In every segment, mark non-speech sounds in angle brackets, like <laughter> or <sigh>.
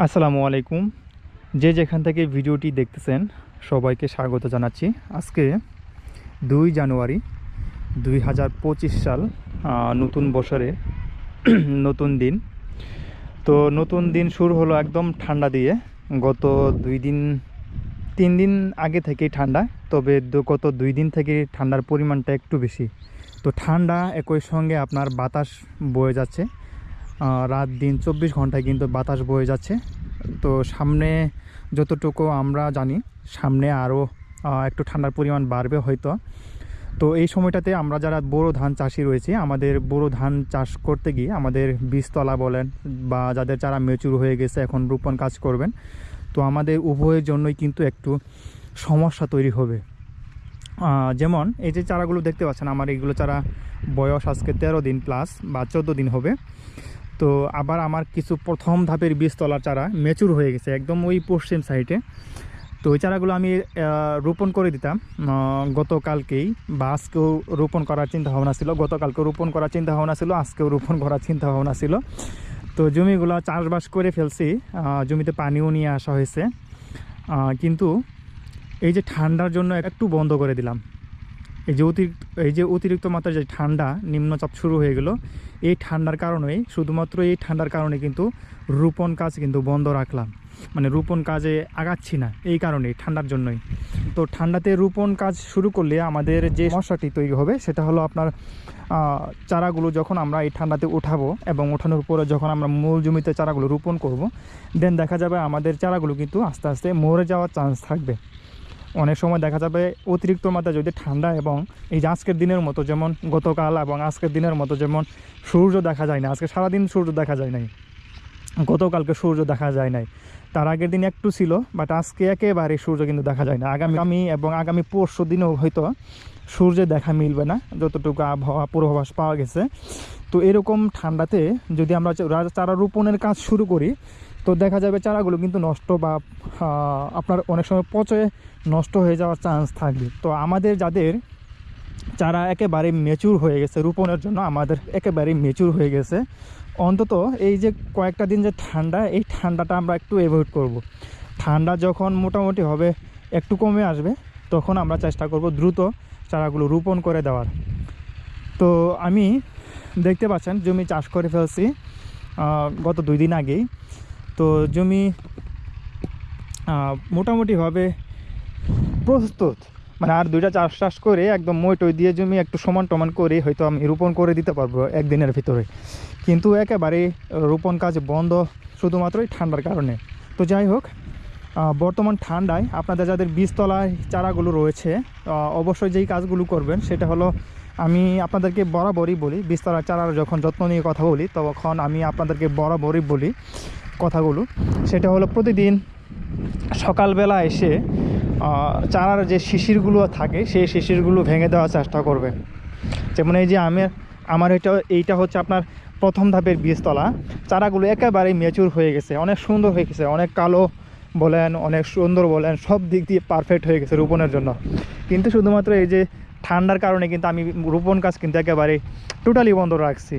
আসসালামু আলাইকুম। যে যেখান থেকে ভিডিওটি দেখতেছেন, সবাইকে স্বাগত জানাচ্ছি। আজকে দুই জানুয়ারি দুই হাজার পঁচিশ সাল নতুন বছরে <clears throat> নতুন দিন। তো নতুন দিন শুরু হলো একদম ঠান্ডা দিয়ে। গত দুই দিন, তিন দিন আগে থেকেই ঠান্ডা, তবে গত দুই দিন থেকে ঠান্ডার পরিমাণটা একটু বেশি। তো ঠান্ডা একই সঙ্গে আপনার বাতাস বয়ে যাচ্ছে। রাত দিন চব্বিশ ঘন্টায় কিন্তু বাতাস বয়ে যাচ্ছে। তো সামনে যতটুকু আমরা জানি, সামনে আরও একটু ঠান্ডার পরিমাণ বাড়বে হয়তো। তো এই সময়টাতে আমরা যারা বোরো ধান চাষি রয়েছে, আমাদের বোরো ধান চাষ করতে গিয়ে আমাদের বীজতলা বলেন বা যাদের চারা মেচুর হয়ে গেছে, এখন রোপণ কাজ করবেন, তো আমাদের উভয়ের জন্যই কিন্তু একটু সমস্যা তৈরি হবে। যেমন এই যে চারাগুলো দেখতে পাচ্ছেন, আমার এইগুলো চারা বয়স আজকে তেরো দিন প্লাস বা চোদ্দ দিন হবে। তো আবার আমার কিছু প্রথম ধাপের বীজতলার চারা মেচুর হয়ে গেছে, একদম ওই পশ্চিম সাইডে তো ওই চারাগুলো আমি রোপণ করে দিতাম গতকালকেই বা আজকেও রোপণ করার চিন্তা ভাবনা ছিল, গতকালকেও রোপণ করার চিন্তা ভাবনা ছিল, আজকেও রোপণ করার চিন্তা ভাবনা ছিল। তো জমিগুলো চাষবাস করে ফেলছি জমিতে পানিও নিয়ে আসা হয়েছে কিন্তু এই যে ঠান্ডার জন্য একটু বন্ধ করে দিলাম। এই যে অতিরিক্ত, এই যে অতিরিক্ত মাত্রায় যে ঠান্ডা, নিম্নচাপ শুরু হয়ে গেল এই ঠান্ডার কারণেই, শুধুমাত্র এই ঠান্ডার কারণে কিন্তু রোপণ কাজ কিন্তু বন্ধ রাখলাম। মানে রোপণ কাজে আগাচ্ছি না, এই কারণেই, ঠান্ডার জন্যই। তো ঠান্ডাতে রোপণ কাজ শুরু করলে আমাদের যে সমস্যাটি তৈরি হবে, সেটা হলো আপনার চারাগুলো যখন আমরা এই ঠান্ডাতে উঠাবো এবং ওঠানোর পরে যখন আমরা মূল জমিতে চারাগুলো রোপণ করব দেন দেখা যাবে আমাদের চারাগুলো কিন্তু আস্তে আস্তে মরে যাওয়ার চান্স থাকবে। অনেক সময় দেখা যাবে অতিরিক্ত মাত্রা যদি ঠান্ডা এবং এই যে আজকের দিনের মতো যেমন গতকাল এবং আজকের দিনের মতো যেমন সূর্য দেখা যায় না, আজকে সারাদিন সূর্য দেখা যায় নাই। গতকালকে সূর্য দেখা যায় নাই। তার আগের দিন একটু ছিল বাট আজকে একেবারে সূর্য কিন্তু দেখা যায় না। আগামী এবং আগামী পরশু দিনেও হয়তো সূর্যের দেখা মিলবে না, যতটুকু আবহাওয়া পূর্বাভাস পাওয়া গেছে। তো এরকম ঠান্ডাতে যদি আমরা চারা রোপণের কাজ শুরু করি, তো দেখা যাবে চারাগুলো কিন্তু নষ্ট বা আপনার অনেক সময় পচে নষ্ট হয়ে যাওয়ার চান্স থাকবে। তো আমাদের যাদের চারা একেবারে মেচুর হয়ে গেছে, রোপণের জন্য আমাদের একেবারে মেচুর হয়ে গেছে, অন্তত এই যে কয়েকটা দিন যে ঠান্ডা, এই ঠান্ডাটা আমরা একটু অ্যাভয়েড করব। ঠান্ডা যখন মোটামুটি হবে, একটু কমে আসবে, তখন আমরা চেষ্টা করব দ্রুত চারাগুলো রোপণ করে দেওয়ার। তো আমি দেখতে পাচ্ছেন, জমি চাষ করে ফেলছি গত দুই দিন আগেই। তো জমি মোটামুটিভাবে প্রস্তুত। মানে আর দুইটা চাষ চাষ করে একদম মই টই দিয়ে জমি একটু সমান টমান করে হয়তো আমি রোপণ করে দিতে পারব একদিনের ভিতরে। কিন্তু একেবারে রোপণ কাজ বন্ধ শুধুমাত্রই ঠান্ডার কারণে। তো যাই হোক বর্তমান ঠান্ডায় আপনাদের যাদের বীজতলায় চারাগুলো রয়েছে অবশ্যই যেই কাজগুলো করবেন সেটা হলো আমি আপনাদেরকে বরাবরই বলি, বীজতলার চারার যখন যত্ন নিয়ে কথা বলি, তখন আমি আপনাদেরকে বরাবরই বলি কথাগুলো। সেটা হলো প্রতিদিন সকালবেলা এসে চারার যে শিশিরগুলো থাকে, সেই শিশিরগুলো ভেঙে দেওয়ার চেষ্টা করবে। যেমন এই যে আমের আমার এটা এইটা হচ্ছে আপনার প্রথম ধাপের বীজতলা। চারাগুলো একেবারেই মেচুর হয়ে গেছে। অনেক সুন্দর হয়ে গেছে। অনেক কালো বলেন, অনেক সুন্দর বলেন, সব দিক দিয়ে পারফেক্ট হয়ে গেছে রোপণের জন্য। কিন্তু শুধুমাত্র এই যে ঠান্ডার কারণে কিন্তু আমি রোপণ কাজ কিন্তু একেবারে টোটালি বন্ধ রাখছি।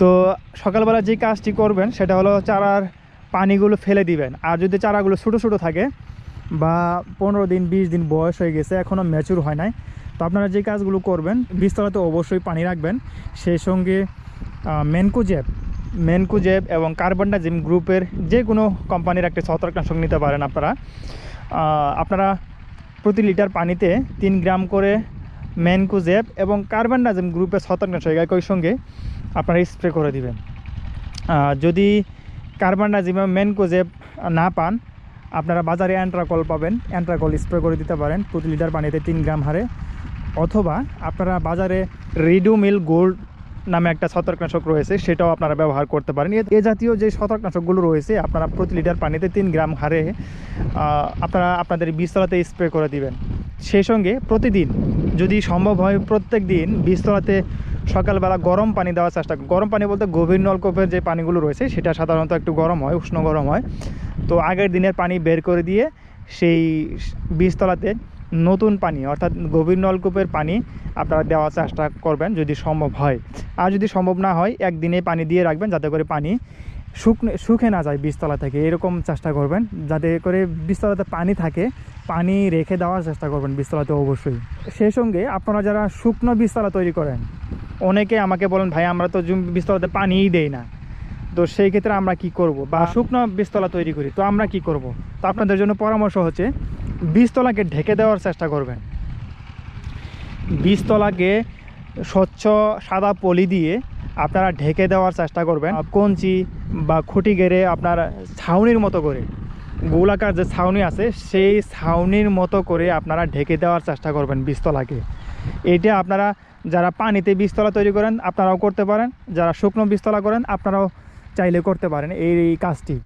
তো সকালবেলা যে কাজটি করবেন, সেটা হলো চারার পানিগুলো ফেলে দিবেন। আর যদি চারাগুলো ছোটো ছোটো থাকে বা পনেরো দিন, বিশ দিন বয়স হয়ে গেছে এখনও ম্যাচুর হয় নাই, তো আপনারা যে কাজগুলো করবেন বীজতলাতে অবশ্যই পানি রাখবেন। সেই সঙ্গে মেনকোজেব মেনকোজেব এবং কার্বনডাজিম গ্রুপের যে কোনো কোম্পানির একটা ছত্রাকনাশক নিতে পারেন আপনারা। আপনারা প্রতি লিটার পানিতে তিন গ্রাম করে ম্যানকোজেব এবং কার্বনডাজিম গ্রুপের ছত্রাকনাশক একই সঙ্গে আপনারা স্প্রে করে দিবেন। যদি কার্বনডাজিম এবং ম্যানকোজেব না পান, আপনারা বাজারে অ্যান্ট্রাকল পাবেন। অ্যান্ট্রাকল স্প্রে করে দিতে পারেন প্রতি লিটার পানিতে তিন গ্রাম হারে। অথবা আপনারা বাজারে রিডুমিল গোল্ড নামে একটা ছত্রাকনাশক রয়েছে, সেটাও আপনারা ব্যবহার করতে পারেন। এ- জাতীয় যে ছত্রাকনাশকগুলো রয়েছে, আপনারা প্রতি লিটার পানিতে তিন গ্রাম হারে আপনারা আপনাদের বিস্তলাতে স্প্রে করে দিবেন। সেই সঙ্গে প্রতিদিন যদি সম্ভব হয় প্রত্যেক দিন বীজতলাতে সকালবেলা গরম পানি দেওয়ার চেষ্টা। গরম পানি বলতে গভীর নলকূপের যে পানিগুলো রয়েছে, সেটা সাধারণত একটু গরম হয়, উষ্ণ গরম হয়। তো আগের দিনের পানি বের করে দিয়ে সেই বীজতলাতে নতুন পানি, অর্থাৎ গভীর নলকূপের পানি আপনারা দেওয়ার চেষ্টা করবেন যদি সম্ভব হয়। আর যদি সম্ভব না হয়, একদিনে পানি দিয়ে রাখবেন যাতে করে পানি শুকনো শুকে না যায় বীজতলা থেকে। এরকম চেষ্টা করবেন। যাতে করে বীজতলাতে পানি থাকে, পানি রেখে দেওয়ার চেষ্টা করবেন বীজতলাতে অবশ্যই। সেই সঙ্গে আপনারা যারা শুকনো বীজতলা তৈরি করেন অনেকে আমাকে বলেন ভাই আমরা তো জুম- বীজতলাতে পানিই দেই না। তো সেই ক্ষেত্রে আমরা কি করব? বা শুকনো বীজতলা তৈরি করি তো আমরা কি করব? তো আপনাদের জন্য পরামর্শ হচ্ছে বীজতলাকে ঢেকে দেওয়ার চেষ্টা করবেন। বীজতলাকে স্বচ্ছ সাদা পলি দিয়ে আপনারা ঢেকে দেওয়ার চেষ্টা করবেন। কঞ্চি বা খুঁটি গেড়ে আপনার ছাউনির মতো করে। গোলাকার যে ছাউনি আছে সেই ছাউনির মতো করে আপনারা ঢেকে দেওয়ার চেষ্টা করবেন বীজতলাকে এটা আপনারা যারা পানিতে বীজতলা তৈরি করেন, আপনারাও করতে পারেন। যারা শুকনো বীজতলা করেন, আপনারাও চাইলে করতে পারেন এই এই কাজটি।